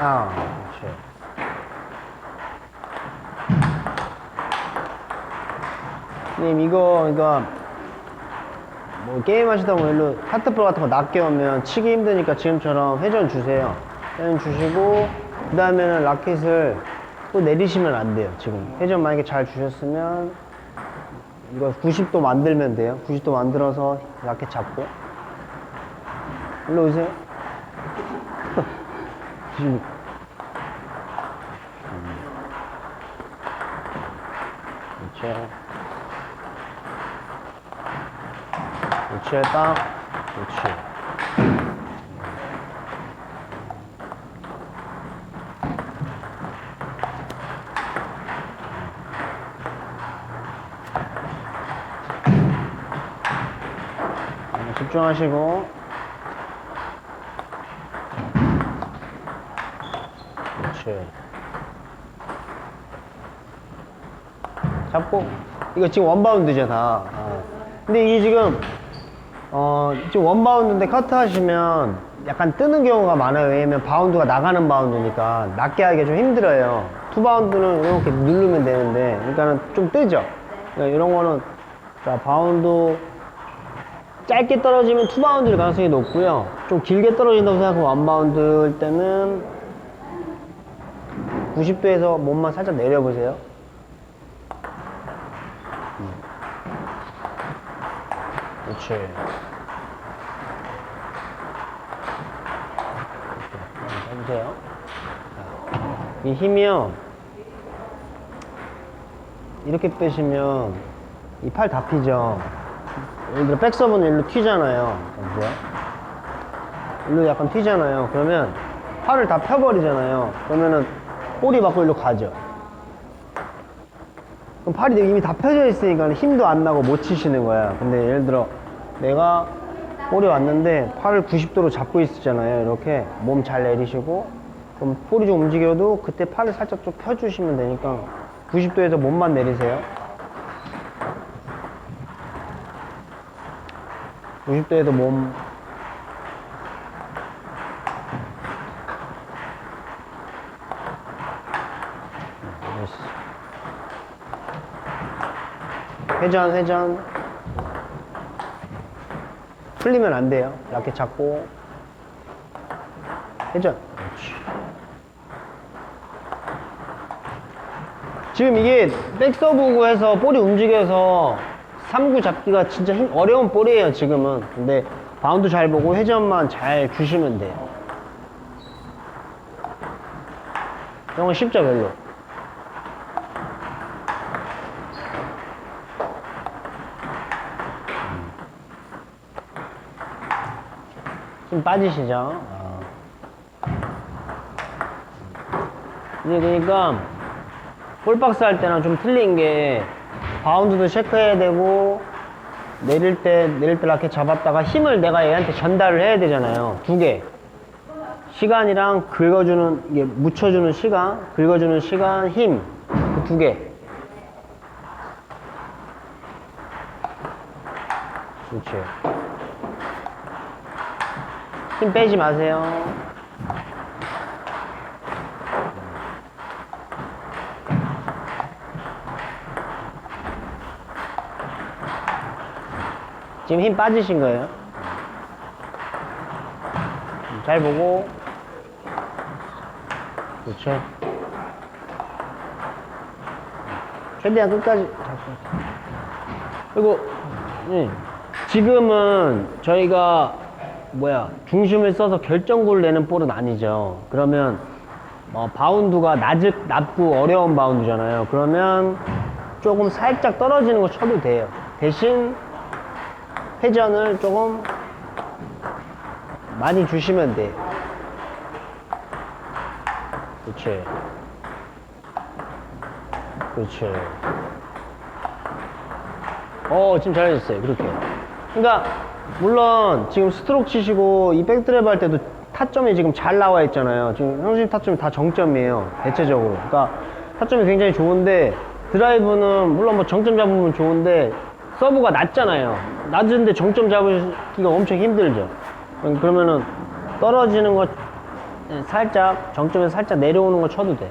아, 그렇지. 님 이거 그러니까 뭐 게임 하시다 보면 일로 하트볼 같은 거 낮게 오면 치기 힘드니까 지금처럼 회전 주세요. 회전 주시고 그 다음에는 라켓을 또 내리시면 안 돼요. 지금 회전 만약에 잘 주셨으면 이거 90도 만들면 돼요. 90도 만들어서 라켓 잡고 일로 오세요. 지금 그렇죠. 그렇지, 땅. 그렇지. 음, 집중하시고. 그렇지. 잡고. 이거 지금 원바운드잖아 어. 근데 이게 지금 어 지금 원바운드인데 커트 하시면 약간 뜨는 경우가 많아요. 왜냐면 바운드가 나가는 바운드니까 낮게 하기가 좀 힘들어요. 투 바운드는 이렇게 누르면 되는데 그러니까는 좀 뜨죠. 그러니까 이런 거는 자 바운드 짧게 떨어지면 투바운드일 가능성이 높고요. 좀 길게 떨어진다고 생각하면 원바운드일 때는 90도에서 몸만 살짝 내려보세요 그렇지. 해주세요. 이 힘이요. 이렇게 빼시면 이 팔 다 피죠. 예를 들어 백서브는 일로 튀잖아요. 뭐야? 일로 약간 튀잖아요. 그러면 팔을 다 펴버리잖아요. 그러면은 볼이 맞고 일로 가죠. 그럼 팔이 이미 다 펴져 있으니까 힘도 안 나고 못 치시는 거야. 근데 예를 들어 내가 볼이 왔는데 팔을 90도로 잡고 있잖아요. 이렇게 몸 잘 내리시고 그럼 볼이 좀 움직여도 그때 팔을 살짝 좀 펴주시면 되니까 90도에서 몸만 내리세요. 90도에서 몸 됐어. 회전 회전. 풀리면 안 돼요. 라켓 잡고. 회전. 지금 이게 백서브고 해서 볼이 움직여서 3구 잡기가 진짜 힘- 어려운 볼이에요 지금은. 근데 바운드 잘 보고 회전만 잘 주시면 돼요. 이런 건 쉽죠 별로 좀 빠지시죠. 어. 이제 그러니까 볼박스 할 때는 좀 틀린 게 바운드도 체크해야 되고 내릴 때 내릴 때 이렇게 잡았다가 힘을 내가 얘한테 전달을 해야 되잖아요. 두 개. 시간이랑 긁어주는 이게 묻혀주는 시간, 긁어주는 시간, 힘. 그 두 개. 그렇지. 힘 빼지 마세요. 지금 힘 빠지신 거예요. 음, 잘 보고. 그렇죠. 최대한 끝까지. 그리고, 예, 지금은 저희가 뭐야 중심을 써서 결정구를 내는 볼은 아니죠. 그러면 뭐 바운드가 낮을 낮고 어려운 바운드잖아요. 그러면 조금 살짝 떨어지는 거 쳐도 돼요. 대신 회전을 조금 많이 주시면 돼요. 그렇지. 그렇지. 어, 지금 잘해줬어요. 그렇게. 그러니까, 물론, 지금 스트로크 치시고, 이 백드랩 할 때도 타점이 지금 잘 나와 있잖아요. 지금 형수님 타점이 다 정점이에요. 대체적으로. 그러니까, 타점이 굉장히 좋은데, 드라이브는, 물론 뭐 정점 잡으면 좋은데, 서브가 낮잖아요. 낮은데 정점 잡기가 엄청 힘들죠. 그러면은, 떨어지는 거 네, 살짝 정점에서 살짝 내려오는 거 쳐도 돼.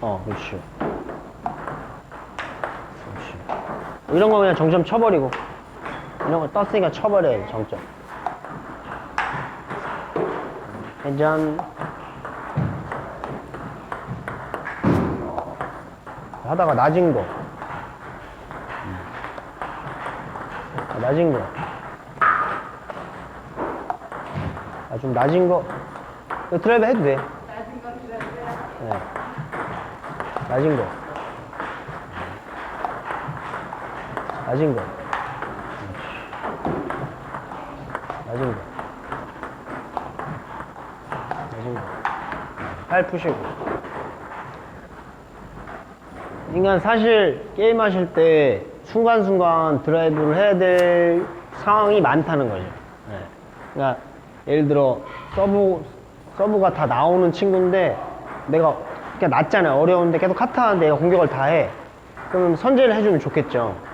어, 그렇지. 그렇지. 이런 거 그냥 정점 쳐버리고 이런 거 떴으니까 쳐버려야 돼 정점. 어, 하다가 낮은 거. 음. 아, 낮은 거. 아, 좀 낮은 거. 드라이브 해도 돼. 네. 낮은 거. 낮은 거. 낮은 거. 낮은 거. 팔 푸시고. 인간 사실 게임 하실 때 순간순간 드라이브를 해야 될 상황이 많다는 거죠. 네. 그러니까 예를 들어 서브 서브가 다 나오는 친구인데 내가 그냥 낮잖아요. 어려운데 계속 카트하는데 얘가 공격을 다 해. 그러면 선제를 해주면 좋겠죠.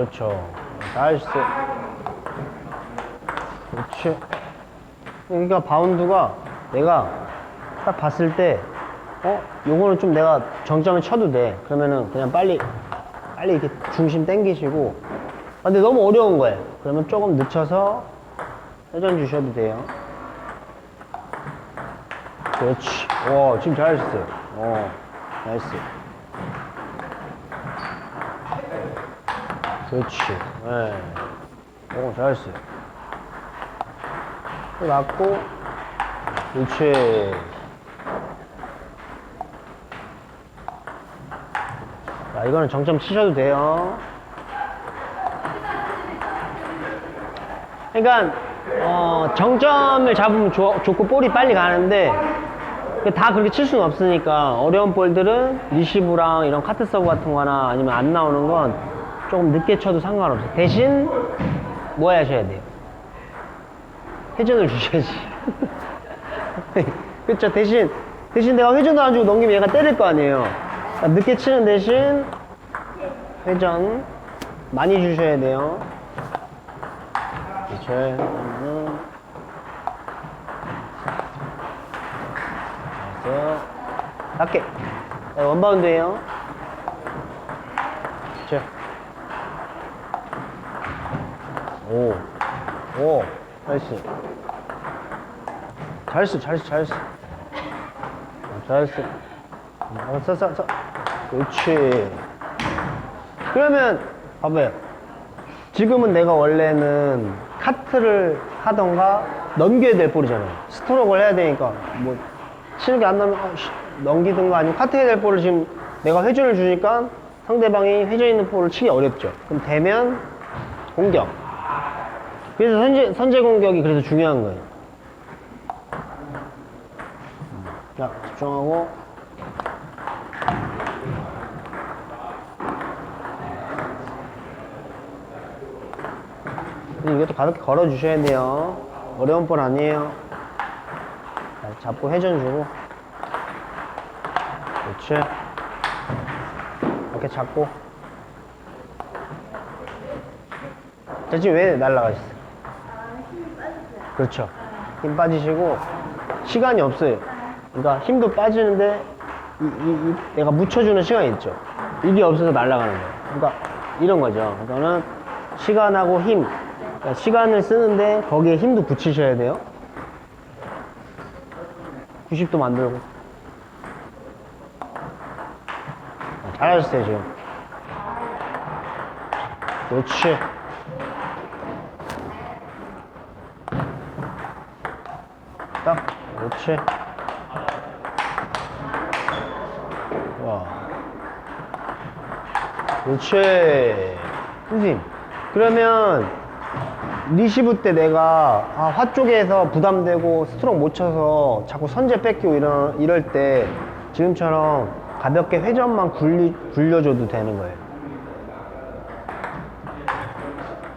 그렇죠. 나이스. 그렇지. 그러니까 바운드가 내가 딱 봤을 때, 어? 요거는 좀 내가 정점에 쳐도 돼. 그러면은 그냥 빨리, 빨리 이렇게 중심 당기시고. 아, 근데 너무 어려운 거예요. 그러면 조금 늦춰서 회전 주셔도 돼요. 그렇지. 와, 지금 잘하셨어요. 어, 나이스. 그렇지. 예. 오, 잘했어요. 또 맞고, 그렇지. 자, 이거는 정점 치셔도 돼요. 그러니까, 어, 정점을 잡으면 좋, 좋고 볼이 빨리 가는데, 그다 그렇게 칠 수는 없으니까 어려운 볼들은 리시브랑 이런 카트 서브 같은 거나 아니면 안 나오는 건 조금 늦게 쳐도 상관없어요. 대신 뭐 하셔야 돼요? 회전을 주셔야지. 그쵸 대신 대신 내가 회전도 안 주고 넘기면 얘가 때릴 거 아니에요. 그러니까 늦게 치는 대신 회전 많이 주셔야 돼요. 됐어요. 낮게. 네, 원바운드에요. 자. 오. 오. 잘했어. 잘했어, 잘했어, 잘했어. 어, 잘했어. 어, 써, 써, 써. 그렇지. 그러면, 봐봐요. 지금은 내가 원래는 카트를 하던가 넘겨야 될 볼이잖아요. 스트로크를 해야 되니까 뭐 치는 게 안 나면 어, 씨, 넘기든가 아니면 카트 해야 될 볼을 지금 내가 회전을 주니까 상대방이 회전 있는 볼을 치기 어렵죠. 그럼 되면 공격. 그래서 선제, 선제 공격이 그래서 중요한 거예요. 자, 집중하고. 이것도 가볍게 걸어주셔야 돼요. 어려운 볼 아니에요. 자, 잡고 회전 주고. 그렇지. 이렇게 잡고. 자, 지금 왜 날아가셨어요? 그렇죠. 힘 빠지시고, 시간이 없어요. 그러니까 힘도 빠지는데, 이, 이, 이, 내가 묻혀주는 시간이 있죠. 이게 없어서 날아가는 거예요. 그러니까 이런 거죠. 그거는 시간하고 힘. 그러니까 시간을 쓰는데 거기에 힘도 붙이셔야 돼요. 90도 만들고. 잘하셨어요, 지금. 그렇지. 딱, 그렇지. 와. 그렇지. 선생님, 그러면 리시브 때 내가 아, 화 쪽에서 부담되고 스트로크 못 쳐서 자꾸 선제 뺏기고 이러, 이럴 때 지금처럼 가볍게 회전만 굴리, 굴려줘도 되는 거예요.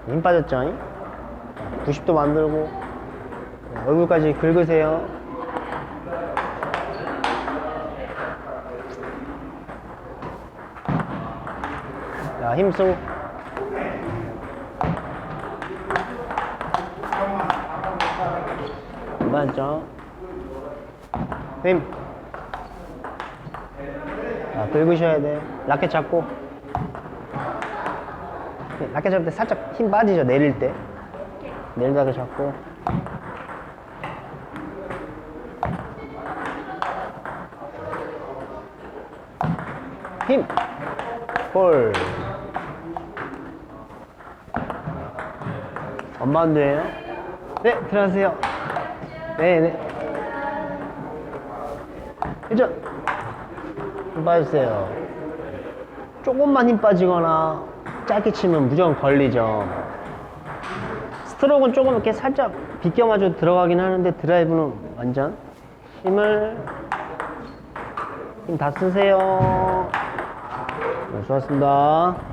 힘 빠졌죠? 90도 만들고 얼굴까지 긁으세요. 자, 힘쓰고. 맞죠? 힘. 자, 긁으셔야 돼. 라켓 잡고. 네, 라켓 잡을 때 살짝 힘 빠지죠, 내릴 때. 내리다가 잡고. 힘. 볼. 엄마인데요? 네, 들어가세요. 네, 네. 회전. 힘 빠지세요. 조금만 힘 빠지거나 짧게 치면 무조건 걸리죠. 스트로크는 조금 이렇게 살짝 비껴마저 들어가긴 하는데 드라이브는 완전 힘을 힘 다 쓰세요. 네, 수고하셨습니다.